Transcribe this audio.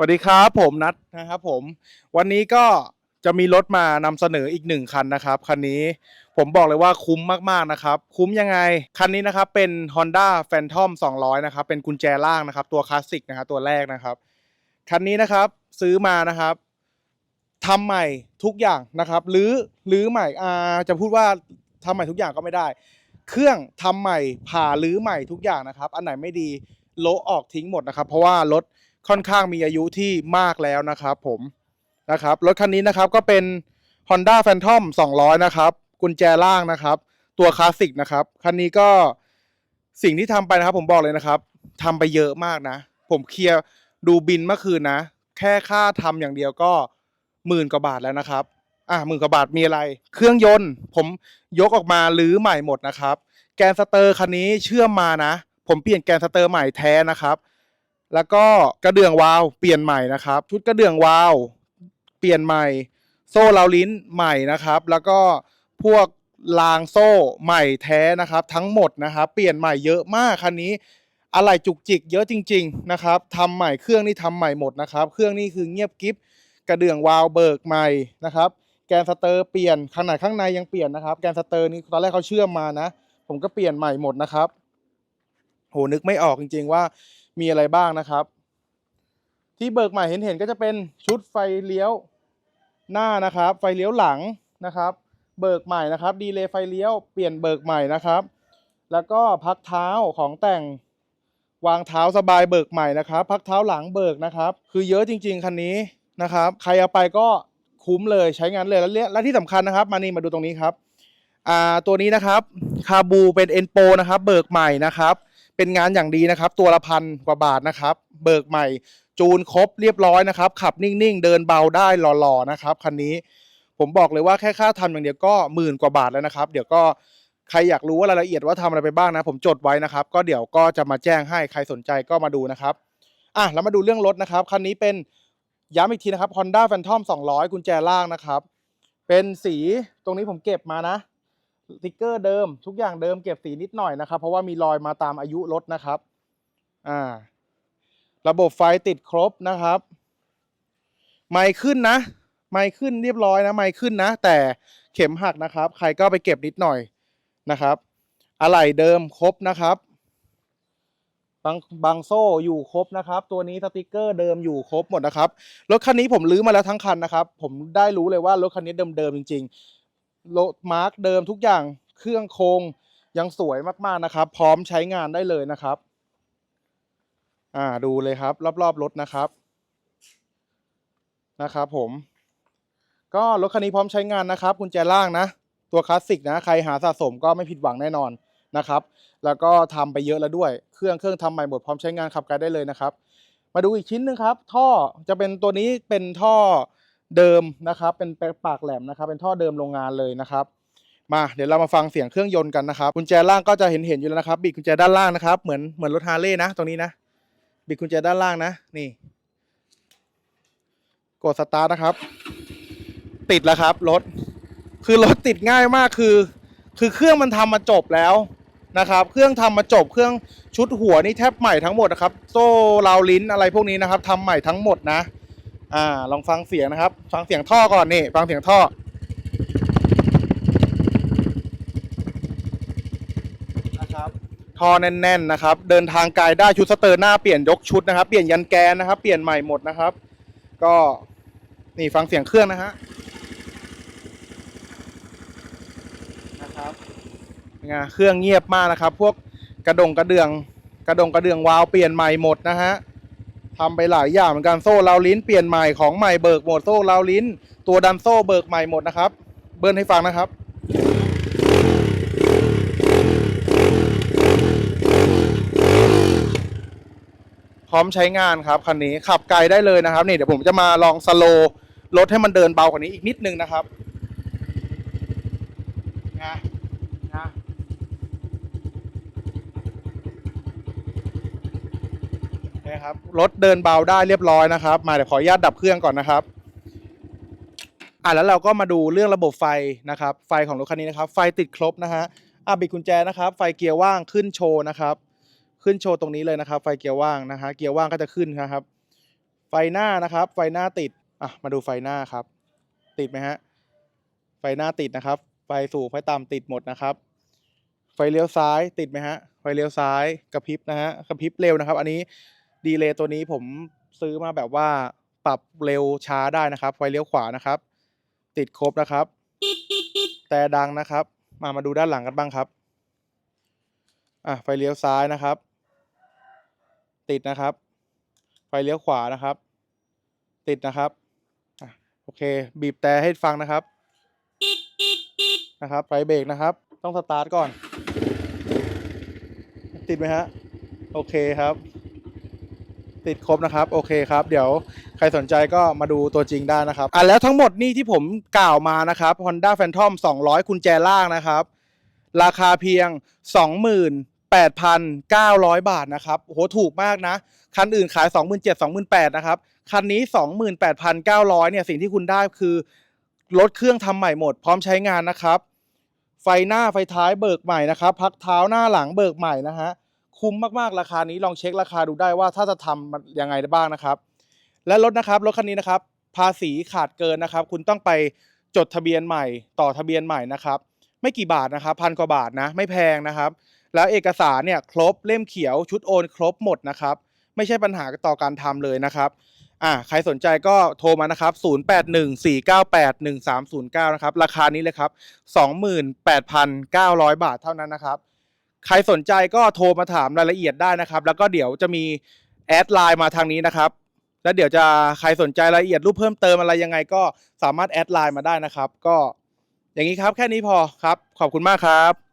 สวัสดีครับผมนัทนะครับผม วันนี้ก็จะมีรถมานำเสนออีกหนึ่งคันนะครับคันนี้ผมบอกเลยว่าคุ้มมากๆนะครับ คุ้มยังไง คันนี้นะครับเป็น Honda Phantom 200 นะครับ เป็นกุญแจล่างนะครับ ตัวคลาสสิกนะครับตัวแรกนะครับ คันนี้นะครับซื้อมานะครับทำใหม่ทุกอย่างนะครับหรือหรือใหม่อ่าจะพูดว่าทำใหม่ทุกอย่างก็ไม่ได้ เครื่องทำใหม่ผ่าหรือใหม่ทุกอย่างนะครับ อันไหนไม่ดีโลออกทิ้งหมดนะครับ เพราะว่ารถ ค่อนข้างมีอายุที่มากแล้วนะครับผมนะครับรถคันนี้นะครับก็เป็น Honda Phantom 200 นะครับ กุญแจล่างนะครับ ตัวคลาสสิกนะครับ คันนี้ก็สิ่งที่ทำไปนะครับ ผมบอกเลยนะครับทำไปเยอะมากนะ ผมเคลียร์ดูบินเมื่อคืนนะ แค่ค่าทำอย่างเดียวก็หมื่นกว่าบาทแล้วนะครับ อะหมื่นกว่าบาทมีอะไร เครื่องยนต์ ผมยกออกมาลื้อใหม่หมดนะครับ แกนสเตอร์คันนี้เชื่อมมานะ ผมเปลี่ยนแกนสเตอร์ใหม่แท้นะครับ แล้วก็กระเดื่องวาล์วเปลี่ยนใหม่นะครับ ชุดกระเดื่องวาล์วเปลี่ยนใหม่ โซ่ราวลิ้นใหม่นะครับ แล้วก็พวกรางโซ่ใหม่แท้นะครับ ทั้งหมดนะครับ เปลี่ยนใหม่เยอะมากคันนี้อะไรจุกจิกเยอะจริง ๆ นะครับทำใหม่เครื่องนี่ทำใหม่หมดนะครับ เครื่องนี่คือเงียบกิ๊บกระเดื่องวาล์วเบิกใหม่นะครับ แกนสเตอร์เปลี่ยนขนาดข้างในยังเปลี่ยนนะครับ แกนสเตอร์นี่ตอนแรกเขาเชื่อมมานะ ผมก็เปลี่ยนใหม่หมดนะครับ โหนึกไม่ออกจริง ๆ ว่า มีอะไรบ้างนะครับ ที่เบิกใหม่เห็นๆก็จะเป็นชุดไฟเลี้ยวหน้านะครับ ไฟเลี้ยวหลังนะครับ เบิกใหม่นะครับ ดีเลย์ไฟเลี้ยวเปลี่ยนเบิกใหม่นะครับ แล้วก็พักเท้าของแต่งวางเท้าสบายเบิกใหม่นะครับ พักเท้าหลังเบิกนะครับ คือเยอะจริง ๆคันนี้นะครับ ใครเอาไปก็คุ้มเลยใช้งานเลยแล้วเและที่สำคัญนะครับ มานี่มาดูตรงนี้ครับ อ่าตัวนี้นะครับคาบูเป็นเอ็นโปนะครับ เบิกใหม่นะครับ เป็นงานอย่างดีนะครับ ตัวละพันกว่าบาทนะครับ เบิกใหม่ จูนครบเรียบร้อยนะครับ ขับนิ่งๆ เดินเบาได้หล่อๆนะครับคันนี้ผมบอกเลยว่าแค่ค่าทำอย่างเดียวก็หมื่นกว่าบาทแล้วนะครับ เดี๋ยวก็ใครอยากรู้ว่ารายละเอียดว่าทำอะไรไปบ้างนะ ผมจดไว้นะครับ ก็เดี๋ยวก็จะมาแจ้งให้ใครสนใจก็มาดูนะครับอะแล้วมาดูเรื่องรถนะครับคันนี้เป็นย้ำอีกทีนะครับ Honda Phantom 200 กุญแจล่างนะครับ เป็นสีตรงนี้ผมเก็บมานะ สติกเกอร์เดิมทุกอย่างเดิมเก็บสีนิดหน่อยนะครับ เพราะว่ามีรอยมาตามอายุรถนะครับอ่าระบบไฟติดครบนะครับไมค์ขึ้นนะไมค์ขึ้นเรียบร้อยนะไมค์ขึ้นนะ แต่เข็มหักนะครับ ใครก็ไปเก็บนิดหน่อยนะครับ อะไหล่เดิมครบนะครับบางบางโซ่อยู่ครบนะครับ ตัวนี้สติกเกอร์เดิมอยู่ครบหมดนะครับรถคันนี้ผมลื้อมาแล้วทั้งคันนะครับ ผมได้รู้เลยว่ารถคันนี้เดิมๆจริง ๆ โลมาร์กเดิมทุกอย่างเครื่องโครงยังสวยมากๆนะครับ พร้อมใช้งานได้เลยนะครับ อ่าดูเลยครับ รอบๆรถนะครับนะครับผม ก็รถคันนี้พร้อมใช้งานนะครับกุญแจล่างนะ ตัวคลาสสิกนะ ใครหาสะสมก็ไม่ผิดหวังแน่นอนนะครับ แล้วก็ทำไปเยอะแล้วด้วย เครื่องเครื่องทำใหม่หมดพร้อมใช้งานขับไกลได้เลยนะครับ มาดูอีกชิ้นหนึ่งครับ ท่อจะเป็นตัวนี้เป็นท่อ เดิมนะครับ เป็นปากแหลมนะครับ เป็นท่อเดิมโรงงานเลยนะครับ มาเดี๋ยวเรามาฟังเสียงเครื่องยนต์กันนะครับกุญแจล่างก็จะเห็นเห็นอยู่แล้วนะครับบิดกุญแจด้านล่างนะครับเหมือนเหมือนรถฮาร์เลย์นะตรงนี้นะบิดกุญแจด้านล่างนะนี่กดสตาร์ทนะครับ ติดแล้วครับรถคือรถติดง่ายมากคือ คือเครื่องมันทำมาจบแล้วนะครับ เครื่องทำมาจบเครื่องชุดหัวนี่แทบใหม่ทั้งหมดนะครับ โซ่ราวลิ้นอะไรพวกนี้นะครับทำใหม่ทั้งหมดนะ อ่า ลองฟังเสียงนะครับ ฟังเสียงท่อก่อนนี่ ฟังเสียงท่อ นะครับ ท่อแน่น ๆ นะครับ เดินทางไกลได้ชุดสเตอร์หน้าเปลี่ยนยกชุดนะครับ เปลี่ยนยันแกนนะครับ เปลี่ยนใหม่หมดนะครับ ก็ นี่ฟังเสียงเครื่องนะฮะ นะครับไงเครื่องเงียบมากนะครับ พวกกระดงกระเดือง กระดงกระเดืองวาวเปลี่ยนใหม่หมดนะฮะ ทำไปหลายอย่างเหมือนกันโซ่ราลิ้นเปลี่ยนใหม่ของใหม่เบิกหมดโซ่ราลิ้น ตัวดันโซ่เบิกใหม่หมดนะครับ เบิ้ลให้ฟังนะครับพร้อมใช้งานครับคันนี้ขับไกลได้เลยนะครับนี่เดี๋ยวผมจะมาลองสโลว์รถให้มันเดินเบากว่านี้อีกนิดนึงนะครับนะ นี่ครับรถเดินเบาได้เรียบร้อยนะครับ มาเดี๋ยวขออนุญาตดับเครื่องก่อนนะครับอะแล้วเราก็มาดูเรื่องระบบไฟนะครับ ไฟของรถคันนี้นะครับ ไฟติดครบนะฮะอะบิดกุญแจนะครับ ไฟเกียร์ว่างขึ้นโชว์นะครับ ขึ้นโชว์ตรงนี้เลยนะครับ ไฟเกียร์ว่างนะฮะเกียร์ว่างก็จะขึ้นนะครับ ไฟหน้านะครับ ไฟหน้าติดอะมาดูไฟหน้าครับ ติดไหมฮะไฟหน้าติดนะครับ ไฟสูงไฟต่ำติดหมดนะครับ ไฟเลี้ยวซ้ายติดไหมฮะไฟเลี้ยวซ้ายกระพริบนะฮะกระพริบเร็วนะครับ อันนี้ ดีเลย์ตัวนี้ผมซื้อมาแบบว่าปรับเร็วช้าได้นะครับ ไฟเลี้ยวขวานะครับ ติดครบนะครับ แต่ดังนะครับ มามาดูด้านหลังกันบ้างครับอะไฟเลี้ยวซ้ายนะครับ ติดนะครับ ไฟเลี้ยวขวานะครับ ติดนะครับอะโอเค บีบแต่ให้ฟังนะครับนะครับ ไฟเบรกนะครับ ต้องสตาร์ทก่อน ติดไหมฮะ โอเคครับ ติดครบนะครับ โอเคครับ เดี๋ยวใครสนใจก็มาดูตัวจริงได้นะครับอะแล้วทั้งหมดนี่ที่ผมกล่าวมานะครับ Honda Phantom 200 กุญแจล่างนะครับ ราคาเพียง 28,900 บาทนะครับโหถูกมากนะ คันอื่นขาย 27,000 28,000นะครับ คันนี้ 28,900เนี่ยสิ่งที่คุณได้คือรถเครื่องทำใหม่หมด พร้อมใช้งานนะครับ ไฟหน้าไฟท้ายเบิกใหม่นะครับ พักเท้าหน้าหลังเบิกใหม่นะฮะ คุ้มมากๆราคานี้ลองเช็คราคาดูได้ว่าถ้าจะทำมันยังไงได้บ้างนะครับ และรถนะครับรถคันนี้นะครับ ภาษีขาดเกินนะครับ คุณต้องไปจดทะเบียนใหม่ ต่อทะเบียนใหม่นะครับ ไม่กี่บาทนะครับพันกว่าบาทนะไม่แพงนะครับ แล้วเอกสารเนี่ยครบเล่มเขียวชุดโอนครบหมดนะครับ ไม่ใช่ปัญหาต่อการทำเลยนะครับอ่าใครสนใจก็โทรมานะครับ 0814981309 นะครับ ราคานี้เลยครับ 28,900 บาทเท่านั้นนะครับ ใครสนใจก็โทรมาถามรายละเอียดได้นะครับ แล้วก็เดี๋ยวจะมีแอดไลน์มาทางนี้นะครับ แล้วเดี๋ยวจะใครสนใจรายละเอียดรูปเพิ่มเติมอะไรยังไงก็สามารถแอดไลน์มาได้นะครับ ก็อย่างนี้ครับแค่นี้พอครับ ขอบคุณมากครับ